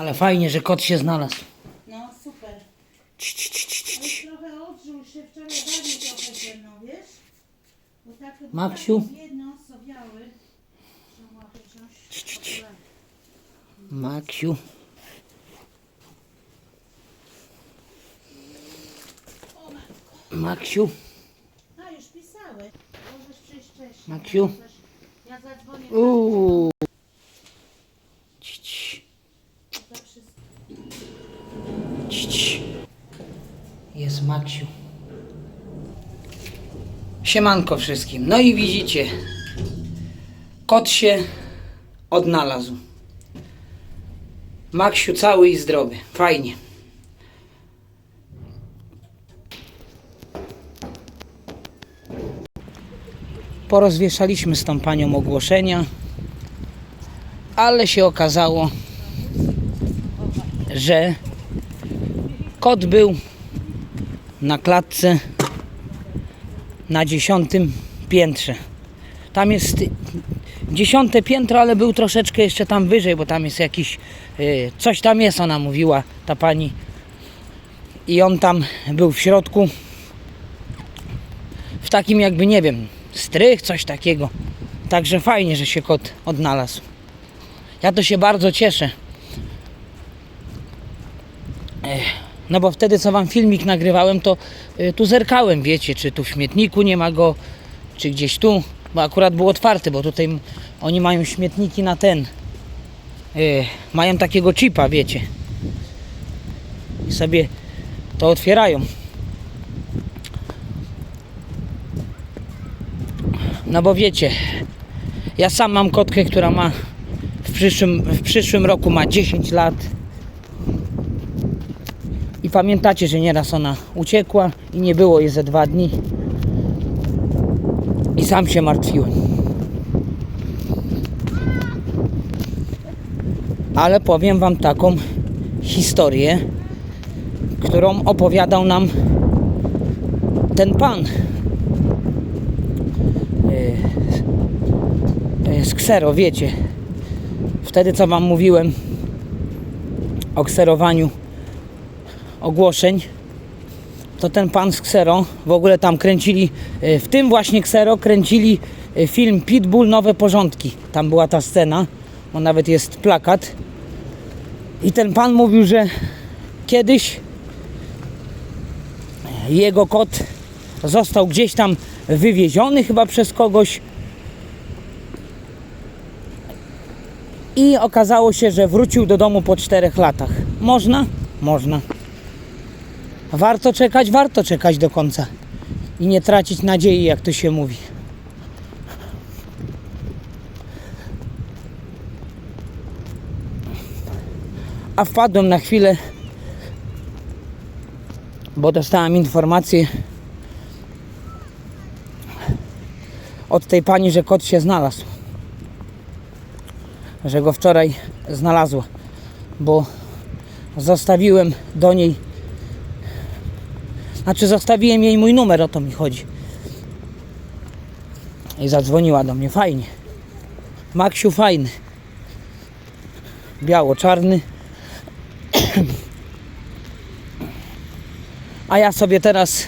Ale fajnie, że kot się znalazł. No super. Trochę odżył się wczoraj bawił trochę ze mną, wiesz? Bo tak Maksiu? tak jedno sowiały. Trzeba wziąć. Maksiu. Maksiu. A już pisały. Możesz przyjść wcześniej. Maksiu. Ja zadzwonię. Uuu. Ci, ci. za wszystko. Ci, ci. Jest Maksiu. Siemanko wszystkim. No i widzicie, kot się odnalazł. Maksiu cały i zdrowy. Fajnie. Porozwieszaliśmy z tą panią ogłoszenia, ale się okazało, że kot był na klatce na dziesiątym piętrze. Tam jest dziesiąte piętro, ale był troszeczkę jeszcze tam wyżej, bo tam jest jakiś y, coś tam jest, ona mówiła, ta pani. I on tam był w środku. W takim jakby nie wiem, strych, coś takiego. Także fajnie, że się kot odnalazł. Ja to się bardzo cieszę. No bo wtedy co wam filmik nagrywałem, to y, tu zerkałem, wiecie, czy tu w śmietniku nie ma go, czy gdzieś tu, bo akurat był otwarty, bo tutaj oni mają śmietniki na ten. Y, mają takiego chipa, wiecie. I sobie to otwierają. No bo wiecie, ja sam mam kotkę, która ma w przyszłym, w przyszłym roku ma 10 lat. Pamiętacie, że nieraz ona uciekła i nie było jej ze dwa dni. I sam się martwiłem. Ale powiem wam taką historię, którą opowiadał nam ten pan z Ksero, wiecie. Wtedy co wam mówiłem o kserowaniu ogłoszeń, to ten pan z Ksero, w ogóle tam kręcili, e, w tym właśnie Ksero kręcili e, film Pitbull Nowe Porządki. Tam była ta scena, bo nawet jest plakat. I ten pan mówił, że kiedyś jego kot został gdzieś tam wywieziony chyba przez kogoś. I okazało się, że wrócił do domu po czterech latach. Można? Można. Warto czekać, warto czekać do końca. I nie tracić nadziei, jak to się mówi. A wpadłem na chwilę, bo dostałem informację od tej pani, że kot się znalazł. Że go wczoraj znalazła, bo zostawiłem do niej znaczy zostawiłem jej mój numer, o to mi chodzi. I zadzwoniła do mnie, fajnie. Maksiu fajny. Biało-czarny. A ja sobie teraz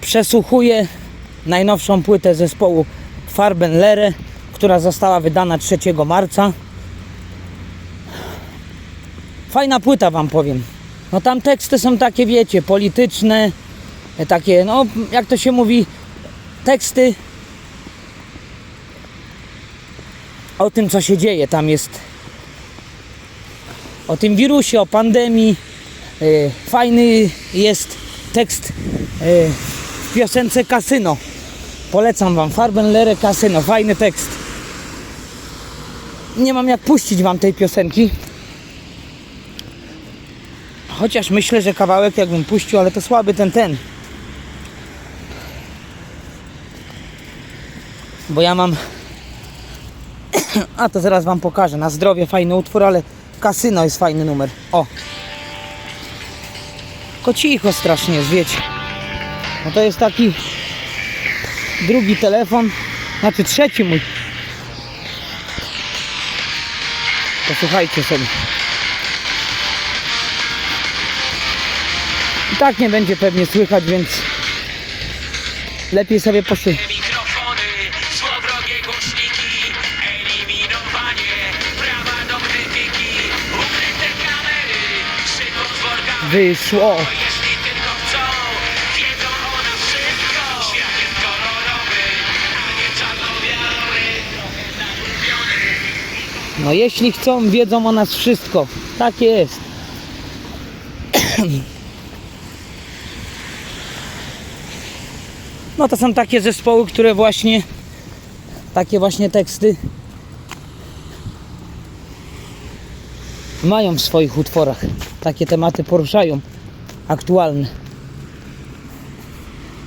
przesłuchuję najnowszą płytę zespołu Farbenlere, która została wydana 3 marca. Fajna płyta wam powiem. No tam teksty są takie, wiecie, polityczne, e, takie, no jak to się mówi, teksty o tym, co się dzieje. Tam jest o tym wirusie, o pandemii. E, Fajny jest tekst e, w piosence Kasyno. Polecam wam, Farbenlere Kasyno, fajny tekst. Nie mam jak puścić wam tej piosenki. Chociaż myślę, że kawałek jakbym puścił, ale to słaby ten ten. Bo ja mam. A to zaraz wam pokażę. Na zdrowie fajny utwór, ale kasyno jest fajny numer. O. Tylko cicho strasznie jest, wiecie. No to jest taki drugi telefon. Znaczy trzeci mój. Posłuchajcie sobie. Tak nie będzie pewnie słychać, więc lepiej sobie worka Wyszło. No jeśli chcą, wiedzą o nas wszystko. Tak jest. No to są takie zespoły, które właśnie takie właśnie teksty mają w swoich utworach. Takie tematy poruszają aktualne.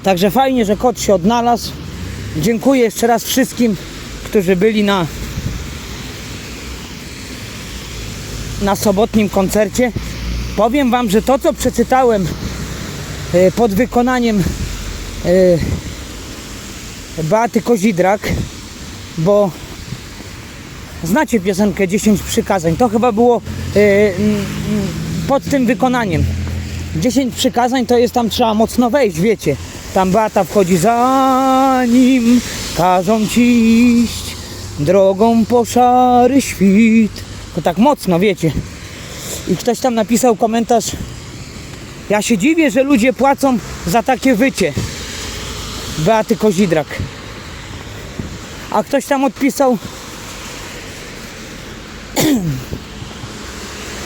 Także fajnie, że kot się odnalazł. Dziękuję jeszcze raz wszystkim, którzy byli na na sobotnim koncercie. Powiem Wam, że to co przeczytałem e, pod wykonaniem e, Beaty Kozidrak, bo znacie piosenkę 10 przykazań, to chyba było mm, pod tym wykonaniem. 10 przykazań to jest tam trzeba mocno wejść, wiecie. Tam Beata wchodzi za nim, każą ci iść drogą po szary świt. To tak mocno, wiecie. I ktoś tam napisał komentarz. Ja się dziwię, że ludzie płacą za takie wycie. Beaty Kozidrak. A ktoś tam odpisał.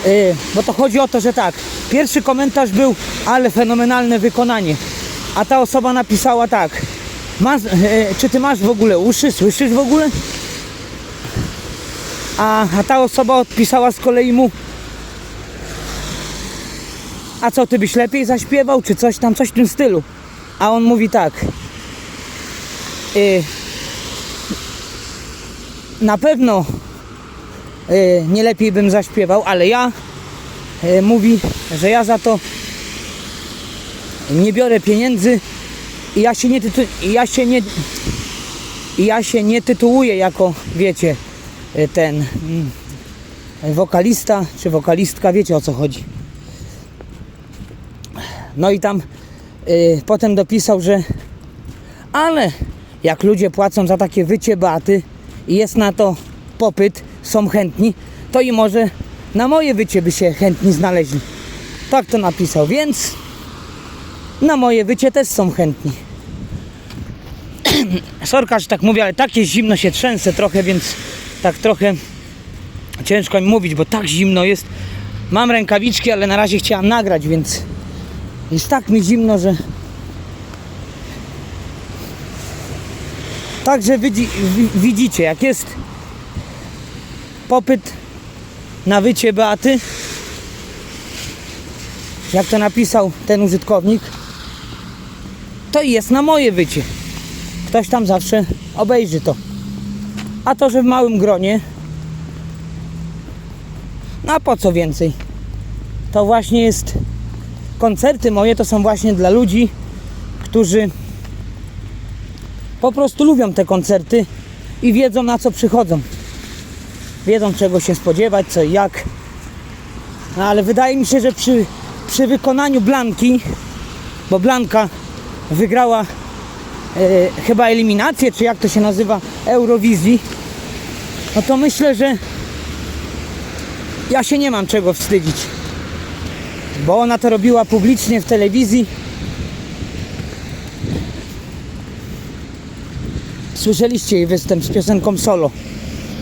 Yy, bo to chodzi o to, że tak. Pierwszy komentarz był, ale fenomenalne wykonanie. A ta osoba napisała tak. Masz, yy, czy ty masz w ogóle uszy? Słyszysz w ogóle? A, a ta osoba odpisała z kolei mu A co, ty byś lepiej zaśpiewał, czy coś tam, coś w tym stylu A on mówi tak y, Na pewno y, nie lepiej bym zaśpiewał, ale ja y, Mówi, że ja za to nie biorę pieniędzy i ja się nie tytu- ja się nie ja się nie tytułuję jako, wiecie, y, ten mm, wokalista czy wokalistka, wiecie o co chodzi. No i tam y, potem dopisał, że ale jak ludzie płacą za takie wycie baty i jest na to popyt, są chętni, to i może na moje wycie by się chętni znaleźli. Tak to napisał, więc na moje wycie też są chętni. Sorka, że tak mówię, ale takie zimno się trzęsę trochę, więc tak trochę ciężko mi mówić, bo tak zimno jest. Mam rękawiczki, ale na razie chciałam nagrać, więc jest tak mi zimno, że. Także widzi, wi- widzicie, jak jest popyt na wycie Beaty, jak to napisał ten użytkownik, to jest na moje wycie. Ktoś tam zawsze obejrzy to. A to, że w małym gronie, no a po co więcej? To właśnie jest koncerty moje to są właśnie dla ludzi, którzy po prostu lubią te koncerty i wiedzą na co przychodzą. Wiedzą czego się spodziewać, co i jak. No ale wydaje mi się, że przy, przy wykonaniu Blanki, bo Blanka wygrała e, chyba eliminację, czy jak to się nazywa, Eurowizji, no to myślę, że ja się nie mam czego wstydzić. Bo ona to robiła publicznie w telewizji. Słyszeliście jej występ z piosenką solo.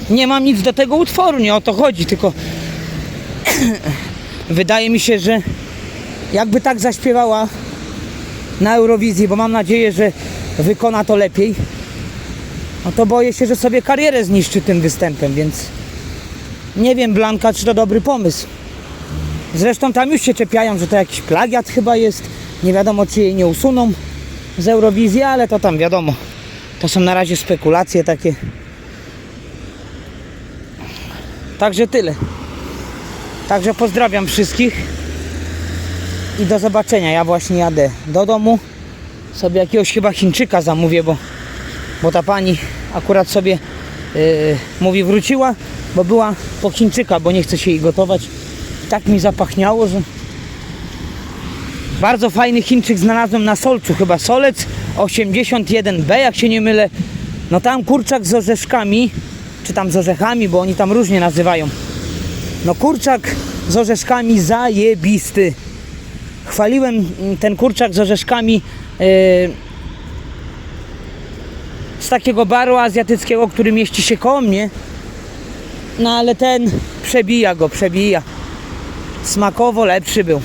Nie mam nic do tego utworu, nie o to chodzi, tylko wydaje mi się, że jakby tak zaśpiewała na Eurowizji, bo mam nadzieję, że wykona to lepiej, no to boję się, że sobie karierę zniszczy tym występem, więc nie wiem Blanka, czy to dobry pomysł. Zresztą tam już się czepiają, że to jakiś plagiat chyba jest. Nie wiadomo, czy jej nie usuną z Eurowizji, ale to tam wiadomo. To są na razie spekulacje takie. Także tyle. Także pozdrawiam wszystkich i do zobaczenia. Ja właśnie jadę do domu. Sobie jakiegoś chyba Chińczyka zamówię, bo, bo ta pani akurat sobie yy, mówi wróciła, bo była po Chińczyka, bo nie chce się jej gotować. I tak mi zapachniało, że Bardzo fajny Chińczyk znalazłem na Solcu, chyba Solec 81B, jak się nie mylę. No tam kurczak z orzeszkami, czy tam z orzechami, bo oni tam różnie nazywają. No kurczak z orzeszkami zajebisty. Chwaliłem ten kurczak z orzeszkami yy, z takiego baru azjatyckiego, który mieści się koło mnie. No ale ten przebija go, przebija. Smakowo lepszy był.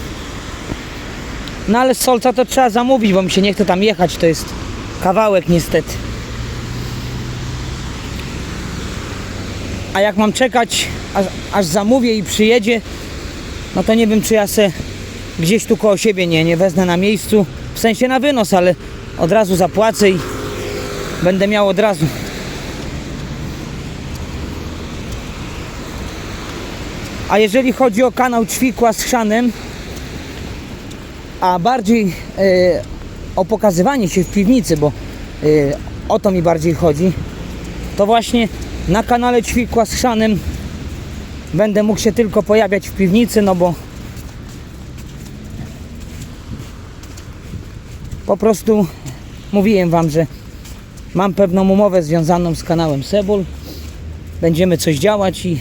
No ale z solca to trzeba zamówić, bo mi się nie chce tam jechać, to jest kawałek niestety. A jak mam czekać, aż, aż zamówię i przyjedzie, no to nie wiem czy ja se gdzieś tu koło siebie nie, nie wezmę na miejscu, w sensie na wynos, ale od razu zapłacę i będę miał od razu. A jeżeli chodzi o kanał Ćwikła z Chrzanem, a bardziej e, o pokazywanie się w piwnicy, bo e, o to mi bardziej chodzi, to właśnie na kanale Ćwikła z Chrzanem będę mógł się tylko pojawiać w piwnicy, no bo po prostu mówiłem Wam, że mam pewną umowę związaną z kanałem Sebul. Będziemy coś działać i,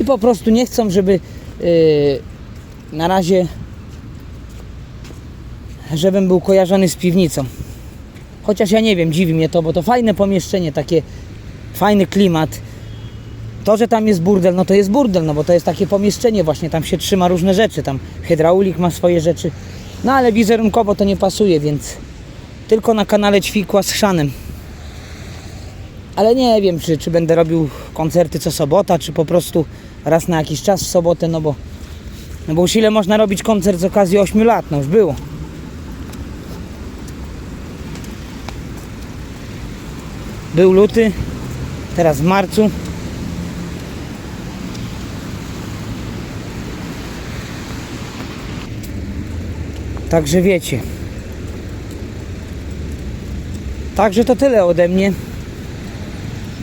i po prostu nie chcą, żeby yy, na razie żebym był kojarzony z piwnicą. Chociaż ja nie wiem, dziwi mnie to, bo to fajne pomieszczenie, takie fajny klimat. To, że tam jest burdel, no to jest burdel, no bo to jest takie pomieszczenie właśnie, tam się trzyma różne rzeczy, tam hydraulik ma swoje rzeczy. No ale wizerunkowo to nie pasuje, więc tylko na kanale Ćwikła z Chrzanem. Ale nie wiem, czy, czy będę robił koncerty co sobota, czy po prostu raz na jakiś czas w sobotę, no bo no bo już ile można robić koncert z okazji 8 lat, no już było. Był luty, teraz w marcu. Także wiecie. Także to tyle ode mnie.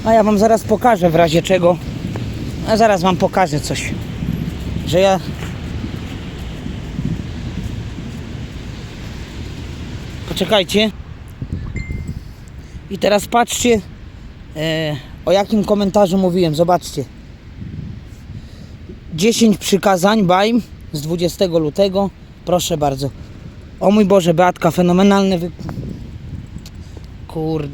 A ja wam zaraz pokażę w razie czego. A zaraz wam pokażę coś. Że ja Poczekajcie. I teraz patrzcie, e, o jakim komentarzu mówiłem. Zobaczcie. 10 przykazań Bajm z 20 lutego. Proszę bardzo. O mój Boże, Beatka, fenomenalny wy... Kurde.